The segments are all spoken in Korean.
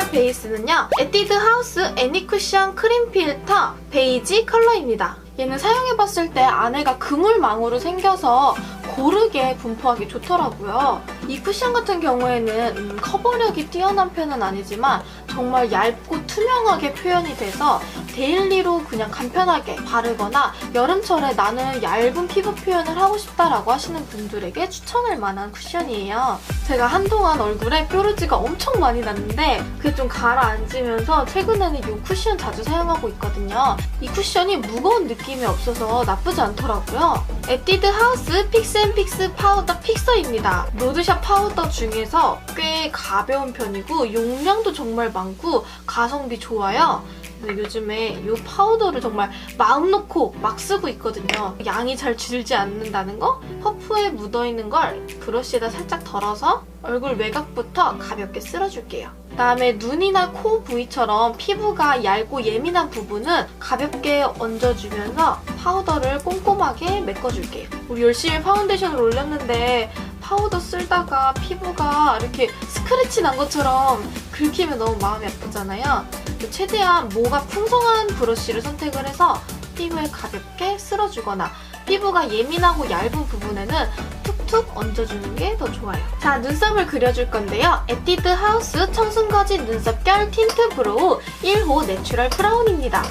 사용할 베이스는요. 에뛰드 하우스 애니쿠션 크림 필터 베이지 컬러입니다. 얘는 사용해봤을 때 안에가 그물망으로 생겨서 고르게 분포하기 좋더라고요. 이 쿠션 같은 경우에는 음, 커버력이 뛰어난 편은 아니지만 정말 얇고 투명하게 표현이 돼서 데일리로 그냥 간편하게 바르거나 여름철에 나는 얇은 피부 표현을 하고 싶다라고 하시는 분들에게 추천할 만한 쿠션이에요. 제가 한동안 얼굴에 뾰루지가 엄청 많이 났는데 그게 좀 가라앉으면서 최근에는 이 쿠션 자주 사용하고 있거든요. 이 쿠션이 무거운 느낌이 없어서 나쁘지 않더라고요. 에뛰드 하우스 픽스앤픽스 파우더 픽서입니다. 로드샵 파우더 중에서 꽤 가벼운 편이고 용량도 정말 많고 가성비 좋아요. 근데 요즘에 이 파우더를 정말 마음 놓고 막 쓰고 있거든요. 양이 잘 줄지 않는다는 거? 퍼프에 묻어있는 걸 브러쉬에다 살짝 덜어서 얼굴 외곽부터 가볍게 쓸어줄게요. 그다음에 눈이나 코 부위처럼 피부가 얇고 예민한 부분은 가볍게 얹어주면서 파우더를 꼼꼼하게 메꿔줄게요. 우리 열심히 파운데이션을 올렸는데 파우더 쓸다가 피부가 이렇게 스크래치 난 것처럼 긁히면 너무 마음이 아프잖아요. 최대한 모가 풍성한 브러쉬를 선택을 해서 피부에 가볍게 쓸어주거나 피부가 예민하고 얇은 부분에는 툭툭 얹어주는 게 더 좋아요. 자, 눈썹을 그려줄 건데요. 에뛰드 하우스 청순거지 눈썹 결 틴트 브로우 1호 내추럴 브라운입니다.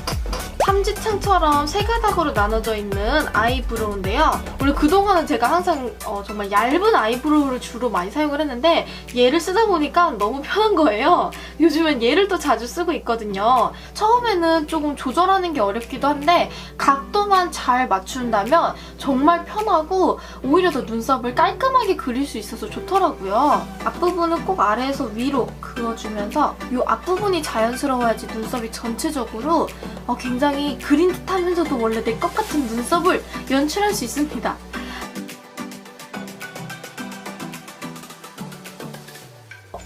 삼지창처럼 세 가닥으로 나눠져 있는 아이브로우인데요. 원래 그동안은 제가 항상 어, 정말 얇은 아이브로우를 주로 많이 사용을 했는데 얘를 쓰다 보니까 너무 편한 거예요. 요즘엔 얘를 또 자주 쓰고 있거든요. 처음에는 조금 조절하는 게 어렵기도 한데 각도만 잘 맞춘다면 정말 편하고 오히려 더 눈썹을 깔끔하게 그릴 수 있어서 좋더라고요. 앞부분은 꼭 아래에서 위로 그어주면서 이 앞부분이 자연스러워야지 눈썹이 전체적으로 어, 굉장히 그린 듯하면서도 원래 내 것 같은 눈썹을 연출할 수 있습니다.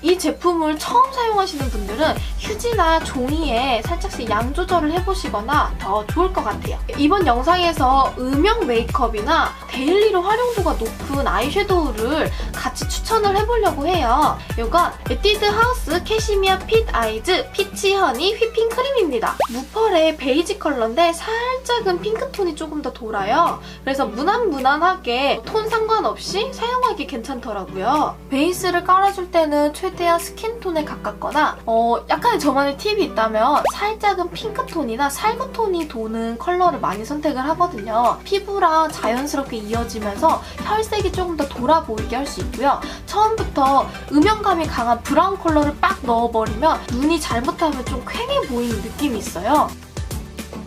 이 제품을 처음 사용하시는 분들은 휴지나 종이에 살짝씩 양 조절을 해보시거나 더 좋을 것 같아요. 이번 영상에서 음영 메이크업이나 데일리로 활용도가 높은 아이섀도우를 같이 추천을 해보려고 해요. 이건 에뛰드 하우스 캐시미어 핏 아이즈 피치 허니 휘핑 크림입니다. 무펄의 베이지 컬러인데 살짝은 핑크톤이 조금 더 돌아요. 그래서 무난무난하게 톤 상관없이 사용하기 괜찮더라고요. 베이스를 깔아줄 때는 최대한 스킨톤에 가깝거나 어, 약간 의 저만의 팁이 있다면 살짝은 핑크톤이나 살구톤이 도는 컬러를 많이 선택을 하거든요. 피부랑 자연스럽게 이어지면서 혈색이 조금 더 돌아 보이게 할 수 있고요. 처음부터 음영감이 강한 브라운 컬러를 빡 넣어버리면 눈이 잘못하면 좀 퀭해 보이는 느낌이 있어요.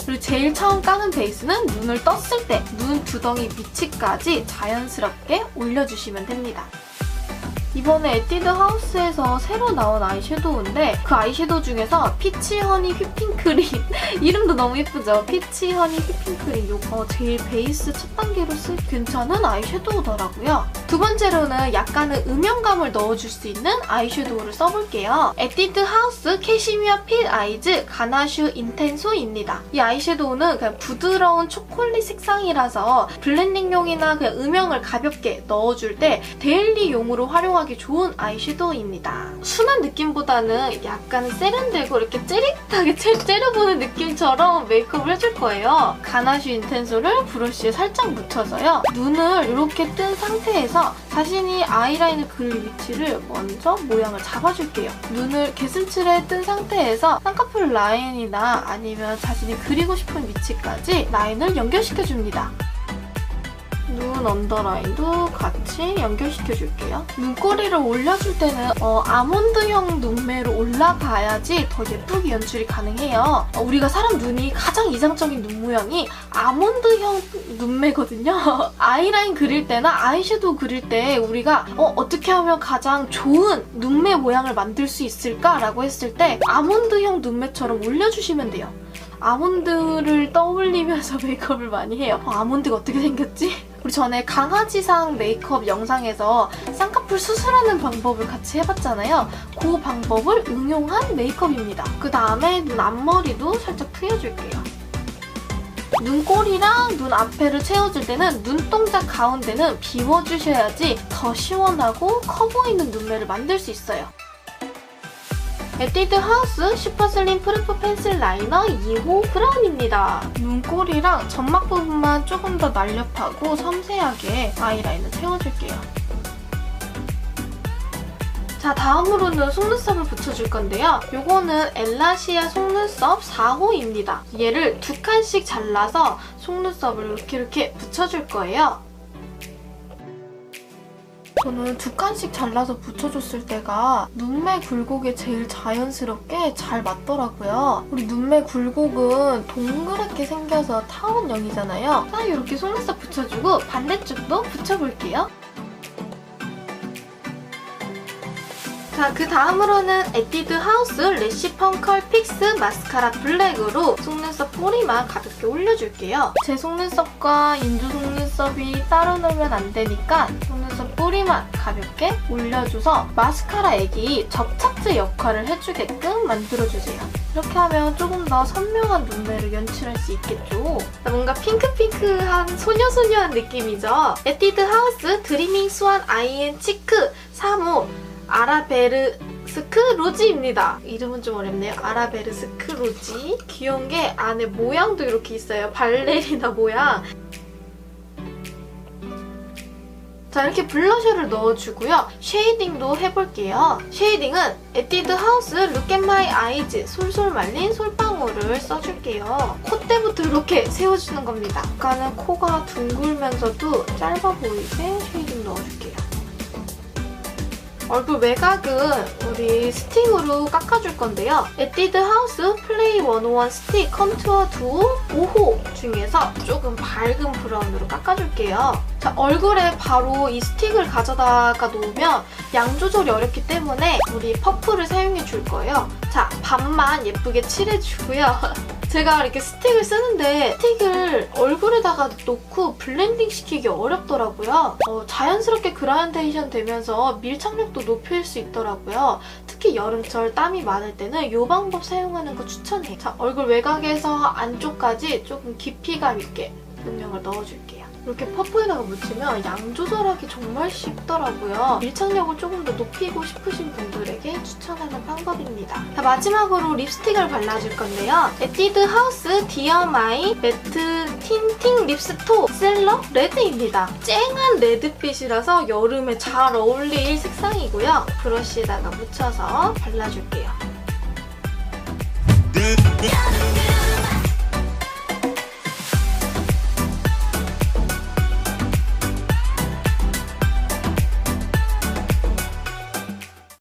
그리고 제일 처음 까는 베이스는 눈을 떴을 때 눈 두덩이 위치까지 자연스럽게 올려주시면 됩니다. 이번에 에뛰드 하우스에서 새로 나온 아이섀도우인데 그 아이섀도우 중에서 피치 허니 휘핑크림 이름도 너무 예쁘죠? 피치 허니 휘핑크림 이거 제일 베이스 첫 단계로 쓰기 괜찮은 아이섀도우더라고요. 두 번째로는 약간의 음영감을 넣어줄 수 있는 아이섀도우를 써볼게요. 에뛰드 하우스 캐시미어 핏 아이즈 가나슈 인텐소입니다. 이 아이섀도우는 그냥 부드러운 초콜릿 색상이라서 블렌딩용이나 그냥 음영을 가볍게 넣어줄 때 데일리용으로 활용하기 좋은 아이섀도우입니다. 순한 느낌보다는 약간 세련되고 이렇게 찌릿하게 째, 째려보는 느낌처럼 메이크업을 해줄 거예요. 가나슈 인텐소를 브러쉬에 살짝 묻혀서요. 눈을 이렇게 뜬 상태에서 자신이 아이라인을 그릴 위치를 먼저 모양을 잡아줄게요. 눈을 개슴츠레 뜬 상태에서 쌍꺼풀 라인이나 아니면 자신이 그리고 싶은 위치까지 라인을 연결시켜줍니다. 눈 언더라인도 같이 연결시켜줄게요. 눈꼬리를 올려줄 때는 어, 아몬드형 눈매로 올라가야지 더 예쁘게 연출이 가능해요. 어, 우리가 사람 눈이 가장 이상적인 눈 모양이 아몬드형 눈매거든요. 아이라인 그릴 때나 아이섀도우 그릴 때 우리가 어, 어떻게 하면 가장 좋은 눈매 모양을 만들 수 있을까라고 했을 때 아몬드형 눈매처럼 올려주시면 돼요. 아몬드를 떠올리면서 메이크업을 많이 해요. 어, 아몬드가 어떻게 생겼지? 우리 전에 강아지상 메이크업 영상에서 쌍꺼풀 수술하는 방법을 같이 해봤잖아요. 그 방법을 응용한 메이크업입니다. 그 다음에 눈 앞머리도 살짝 푸여줄게요. 눈꼬리랑 눈 앞에를 채워줄 때는 눈동자 가운데는 비워주셔야지 더 시원하고 커 보이는 눈매를 만들 수 있어요. 에뛰드 하우스 슈퍼슬림 프루프 펜슬 라이너 2호 브라운입니다. 눈꼬리랑 점막 부분만 조금 더 날렵하고 섬세하게 아이라인을 채워줄게요. 자 다음으로는 속눈썹을 붙여줄 건데요. 요거는 엘라시아 속눈썹 4호입니다. 얘를 두 칸씩 잘라서 속눈썹을 이렇게 이렇게 붙여줄 거예요. 저는 두 칸씩 잘라서 붙여줬을 때가 눈매 굴곡에 제일 자연스럽게 잘 맞더라고요. 우리 눈매 굴곡은 동그랗게 생겨서 타원형이잖아요. 자, 이렇게 속눈썹 붙여주고 반대쪽도 붙여볼게요. 자, 그 다음으로는 에뛰드 하우스 래쉬 펑컬 픽스 마스카라 블랙으로 속눈썹 뿌리만 가볍게 올려줄게요. 제 속눈썹과 인조 속눈썹이 따로 놀면 안 되니까 속눈썹 뿌리만 가볍게 올려줘서 마스카라 액이 접착제 역할을 해주게끔 만들어주세요. 이렇게 하면 조금 더 선명한 눈매를 연출할 수 있겠죠. 뭔가 핑크핑크한 소녀소녀한 느낌이죠. 에뛰드 하우스 드리밍 스완 아이앤 치크 3호 아라베르 스크 로지입니다. 이름은 좀 어렵네요. 아라베르 스크 로지. 귀여운 게 안에 모양도 이렇게 있어요. 발레리나 모양. 자 이렇게 블러셔를 넣어주고요. 쉐이딩도 해볼게요. 쉐이딩은 에뛰드 하우스 룩앤마이 아이즈 솔솔 말린 솔방울을 써줄게요. 콧대부터 이렇게 세워주는 겁니다. 약간은 코가 둥글면서도 짧아 보이게 쉐이딩 넣어줄게요. 얼굴 외곽은 우리 스틱으로 깎아줄 건데요. 에뛰드 하우스 플레이 101 스틱 컨투어 두오 5호 중에서 조금 밝은 브라운으로 깎아줄게요. 자, 얼굴에 바로 이 스틱을 가져다가 놓으면 양 조절이 어렵기 때문에 우리 퍼프를 사용해 줄 거예요. 자, 반만 예쁘게 칠해주고요. 제가 이렇게 스틱을 쓰는데 스틱을 얼굴에다가 놓고 블렌딩 시키기 어렵더라고요. 어, 자연스럽게 그라데이션 되면서 밀착력도 높일 수 있더라고요. 특히 여름철 땀이 많을 때는 이 방법 사용하는 거 추천해요. 자, 얼굴 외곽에서 안쪽까지 조금 깊이감 있게 음영을 넣어줄게요. 이렇게 퍼프에다가 묻히면 양 조절하기 정말 쉽더라고요. 밀착력을 조금 더 높이고 싶으신 분들에게 추천하는 방법입니다. 자, 마지막으로 립스틱을 발라줄 건데요. 에뛰드 하우스 디어 마이 매트 틴팅 립스토 셀러 레드입니다. 쨍한 레드빛이라서 여름에 잘 어울릴 색상이고요. 브러쉬에다가 묻혀서 발라줄게요. Yeah.